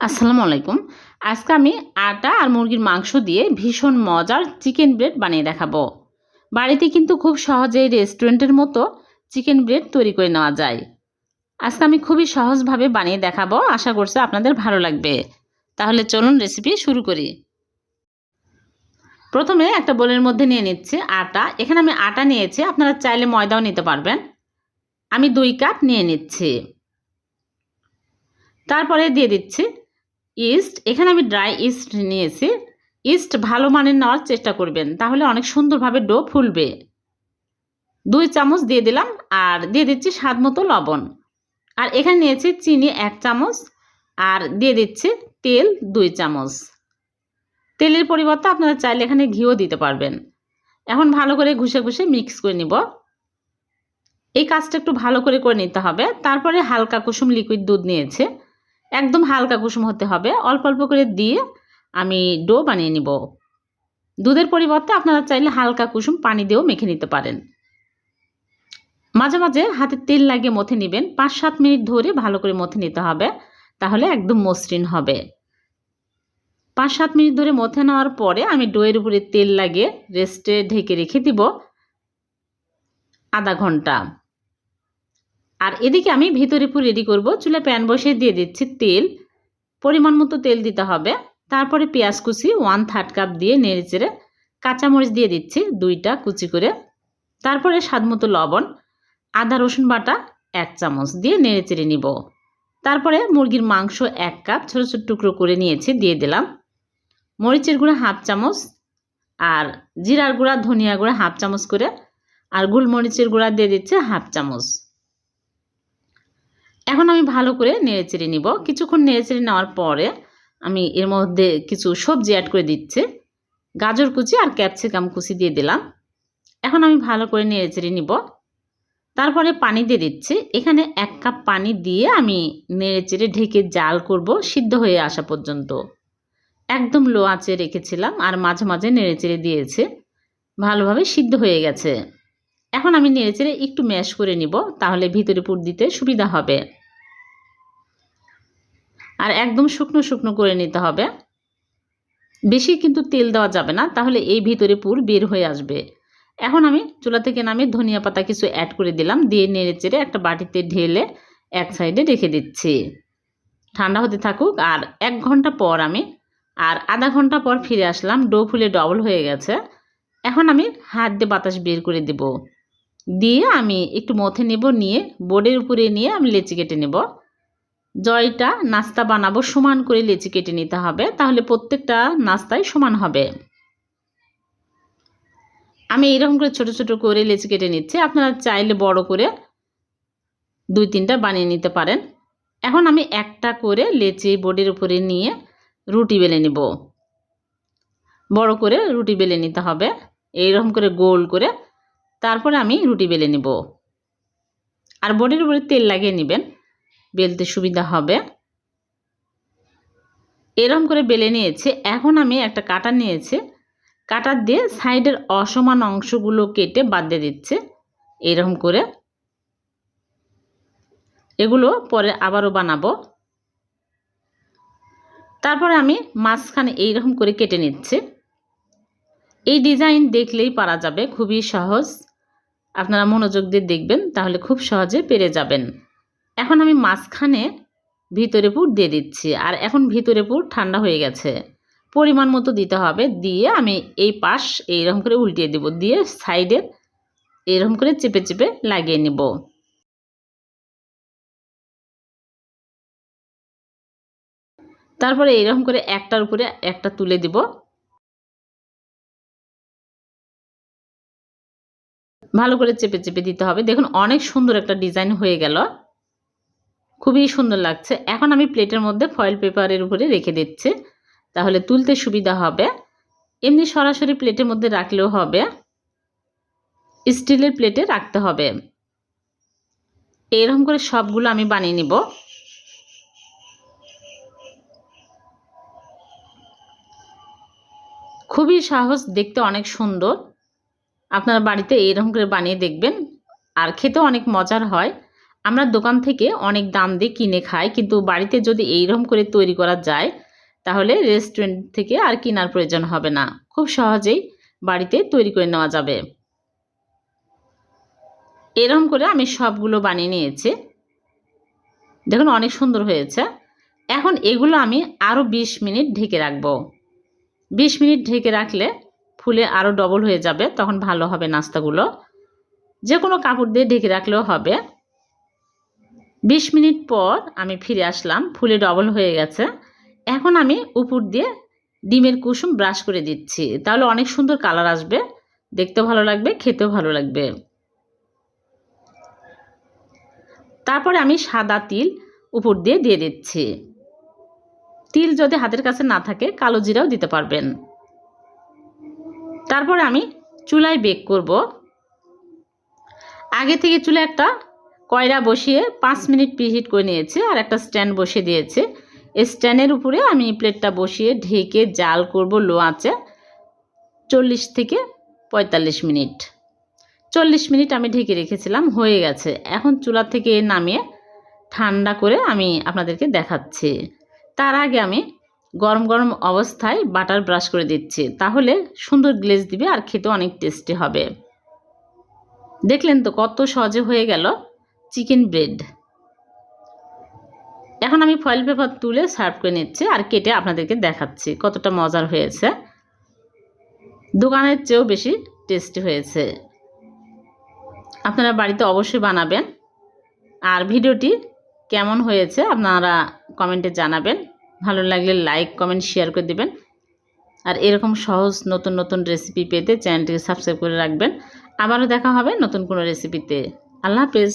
আসসালামু আলাইকুম। আজকে আমি আটা আর মুরগির মাংস দিয়ে ভীষণ মজার চিকেন ব্রেড বানিয়ে দেখাবো। বাড়িতে কিন্তু খুব সহজেই রেস্টুরেন্টের মতো চিকেন ব্রেড তৈরি করে নেওয়া যায়। আজকে আমি খুবই সহজভাবে বানিয়ে দেখাবো। আশা করছি আপনাদের ভালো লাগবে। তাহলে চলুন রেসিপি শুরু করি। প্রথমে একটা বোলের মধ্যে নিয়ে নিচ্ছি আটা। এখানে আমি আটা নিয়েছি। আপনারা চাইলে ময়দাও নিতে পারবেন। আমি দুই কাপ নিয়ে নিচ্ছি। তারপরে দিয়ে দিচ্ছি ইস্ট, এখানে আমি ড্রাই ইস্ট নিয়েছি। ইস্ট ভালো মানের নেওয়ার চেষ্টা করবেন, তাহলে অনেক সুন্দরভাবে ডো ফুলবে। দুই চামচ দিয়ে দিলাম, আর দিয়ে দিচ্ছি স্বাদ মতো লবণ। আর এখানে নিয়েছি চিনি এক চামচ, আর দিয়ে দিচ্ছি তেল দুই চামচ। তেলের পরিবর্তে আপনারা চাইলে এখানে ঘিও দিতে পারবেন। এখন ভালো করে ঘুষে ঘুষে মিক্স করে নিব। এই কাজটা একটু ভালো করে করে নিতে হবে। তারপরে হালকা কুসুম লিকুইড দুধ নিয়েছে। একদম হালকা কুসুম হতে হবে। অল্প অল্প করে দিয়ে আমি ডো বানিয়ে নিব। দুধের পরিবর্তে আপনারা চাইলে হালকা কুসুম পানি দিয়েও মেখে নিতে পারেন। মাঝে মাঝে হাতে তেল লাগিয়ে মথে নেবেন। পাঁচ সাত মিনিট ধরে ভালো করে মথে নিতে হবে, তাহলে একদম মসৃণ হবে। পাঁচ সাত মিনিট ধরে মথে নেওয়ার পরে আমি ডোয়ের উপরে তেল লাগিয়ে রেস্টে ঢেকে রেখে দিব আধা ঘণ্টা। আর এদিকে আমি ভিতরে পুর রেডি করব। চুলে প্যান বসিয়ে দিয়ে দিচ্ছি তেল। পরিমাণ মতো তেল দিতে হবে। তারপরে পেঁয়াজ কুচি ওয়ান থার্ড কাপ দিয়ে নেড়ে চেড়ে কাঁচামরিচ দিয়ে দিচ্ছি দুইটা কুচি করে। তারপরে স্বাদ মতো লবণ, আদা, রসুন বাটা এক চামচ দিয়ে নেড়ে চেড়ে নিব। তারপরে মুরগির মাংস এক কাপ ছোটো ছোটো টুকরো করে নিয়েছি, দিয়ে দিলাম। মরিচের গুঁড়া হাফ চামচ আর জিরার গুঁড়া, ধনিয়া গুঁড়া হাফ চামচ করে। আর গোলমরিচের গুঁড়া দিয়ে দিচ্ছে হাফ চামচ। এখন আমি ভালো করে নেড়ে চেড়ে নিব। কিছুক্ষণ নেড়ে চেড়ে নেওয়ার পরে আমি এর মধ্যে কিছু সবজি অ্যাড করে দিচ্ছি। গাজর কুচি আর ক্যাপসিকাম কুচি দিয়ে দিলাম। এখন আমি ভালো করে নেড়ে চেড়ে নিব। তারপরে পানি দিয়ে দিচ্ছি। এখানে এক কাপ পানি দিয়ে আমি নেড়ে চেড়ে ঢেকে জাল করব সিদ্ধ হয়ে আসা পর্যন্ত। একদম লো আঁচে রেখেছিলাম আর মাঝে মাঝে নেড়েচেড়ে দিয়েছে। ভালোভাবে সিদ্ধ হয়ে গেছে। এখন আমি নেড়ে চেড়ে একটু ম্যাশ করে নিব, তাহলে ভিতরে পুর দিতে সুবিধা হবে। আর একদম শুকনো শুকনো করে নিতে হবে। বেশি কিন্তু তেল দেওয়া যাবে না, তাহলে এই ভিতরে পুর বের হয়ে আসবে। এখন আমি চুলা থেকে নামে ধনিয়া পাতা কিছু অ্যাড করে দিলাম, দিয়ে নেড়ে চেড়ে একটা বাটিতে ঢেলে এক সাইডে রেখে দিচ্ছি। ঠান্ডা হতে থাকুক, আর এক ঘণ্টা পর আমি, আর আধা ঘণ্টা পর ফিরে আসলাম, ডো ফুলে ডবল হয়ে গেছে। এখন আমি হাত দিয়ে বাতাস বের করে দেব। দিয়ে আমি একটু মথে নেব, নিয়ে বোর্ডের উপরে নিয়ে আমি লেচি কেটে নেব। জয়টা নাস্তা বানাবো, সমান করে লেচি কেটে নিতে হবে, তাহলে প্রত্যেকটা নাস্তায় সমান হবে। আমি এরকম করে ছোট ছোট করে লেচি কেটে নিচ্ছি, আপনারা চাইলে বড় করে দুই তিনটা বানিয়ে নিতে পারেন। এখন আমি একটা করে লেচি বোর্ডের উপরে নিয়ে রুটি বেলে নেব। বড় করে রুটি বেলে নিতে হবে এইরকম করে গোল করে তারপরে আমি রুটি বেলে নেব। আর বোর্ডের উপরে তেল লাগিয়ে নেবেন। বেলতে সুবিধা হবে। এরকম করে বেলে নিয়েছে। এখন আমি একটা কাটা নিয়েছি। কাটার দিয়ে সাইডের অসমান অংশগুলো কেটে বাদ দিয়ে দিচ্ছে। এরকম করে। এগুলো পরে আবারও বানাবো। তারপরে আমি মাঝখানে এইরকম করে কেটে নিচ্ছি। এই ডিজাইন দেখলেই পারা যাবে। খুবই সহজ। আপনারা মনোযোগ দিয়ে দেখবেন, তাহলে খুব সহজে পেরে যাবেন। এখন আমি মাঝখানে ভিতরে পুর দিয়ে দিচ্ছি। আর এখন ভিতরে পুর ঠান্ডা হয়ে গেছে। পরিমাণ মতো দিতে হবে। দিয়ে আমি এই পাশ এইরকম করে উল্টিয়ে দেব। দিয়ে সাইডের এরকম করে চেপে চেপে লাগিয়ে নেব। তারপরে এরকম করে একটার উপরে একটা তুলে দিব। ভালো করে চেপে চেপে দিতে হবে। দেখুন অনেক সুন্দর একটা ডিজাইন হয়ে গেল। খুবই সুন্দর লাগছে। এখন আমি প্লেটের মধ্যে ফয়েল পেপারের উপরে রেখে দিচ্ছি। তাহলে তুলতে সুবিধা হবে। এমনি সরাসরি প্লেটের মধ্যে রাখলেও হবে। স্টিলের প্লেটে রাখতে হবে। এরকম করে সবগুলো আমি বানিয়ে নিব। খুবই সাহস দেখতে অনেক সুন্দর। আপনারা বাড়িতে এইরকম করে বানিয়ে দেখবেন। আর খেতেও অনেক মজার হয়। আমরা দোকান থেকে অনেক দাম দিয়ে কিনে খাই, কিন্তু বাড়িতে যদি এইরকম করে তৈরি করা যায়, তাহলে রেস্টুরেন্ট থেকে আর কেনার প্রয়োজন হবে না। খুব সহজেই বাড়িতে তৈরি করে নেওয়া যাবে। এরকম করে আমি সবগুলো বানিয়ে নিয়েছি। দেখুন, অনেক সুন্দর হয়েছে। এখন এগুলো আমি আরও বিশ মিনিট ঢেকে রাখব। বিশ মিনিট ঢেকে রাখলে ফুলে আরও ডবল হয়ে যাবে, তখন ভালো হবে নাস্তাগুলো। যে কোনো কাপড় দিয়ে ঢেকে রাখলেও হবে। বিশ মিনিট পর আমি ফিরে আসলাম, ফুলে ডবল হয়ে গেছে। এখন আমি উপর দিয়ে ডিমের কুসুম ব্রাশ করে দিচ্ছি। তাহলে অনেক সুন্দর কালার আসবে, দেখতেও ভালো লাগবে, খেতেও ভালো লাগবে। তারপরে আমি সাদা তিল উপর দিয়ে দিয়ে দিচ্ছি। তিল যদি হাতের কাছে না থাকে, কালো জিরাও দিতে পারবেন। তারপর আমি চুলায় বেক করব। আগে থেকে চুলে একটা কয়রা বসিয়ে পাঁচ মিনিট প্রিহিট করে নিয়েছি আর একটা স্ট্যান্ড বসিয়ে দিয়েছি। স্ট্যান্ডের উপরে আমি প্লেটটা বসিয়ে ঢেকে জাল করব লো আঁচে চল্লিশ থেকে পঁয়তাল্লিশ মিনিট। চল্লিশ মিনিট আমি ঢেকে রেখেছিলাম, হয়ে গেছে। এখন চুলা থেকে নামিয়ে ঠান্ডা করে আমি আপনাদেরকে দেখাচ্ছি। তার আগে আমি গরম গরম অবস্থায় বাটার ব্রাশ করে দিচ্ছি, তাহলে সুন্দর গ্লেজ দিবে আর খেতে অনেক টেস্টি হবে। দেখলেন তো কত সহজে হয়ে গেল। Chicken bread. এখন আমি ফয়েল পেপার তুলে সার্ভ করে নিচ্ছি আর কেটে আপনাদেরকে দেখাচ্ছি কতটা মজার হয়েছে। দোকানের চেয়েও বেশি টেস্টি হয়েছে। আপনারা বাড়িতে অবশ্যই বানাবেন। আর ভিডিওটি কেমন হয়েছে আপনারা কমেন্টে জানাবেন। ভালো লাগলে লাইক কমেন্ট শেয়ার করে দেবেন। আর এরকম সহজ নতুন নতুন রেসিপি পেতে চ্যানেলটিকে সাবস্ক্রাইব করে রাখবেন। আবারও দেখা হবে নতুন কোনো রেসিপিতে আল্লাহ হাফেজ।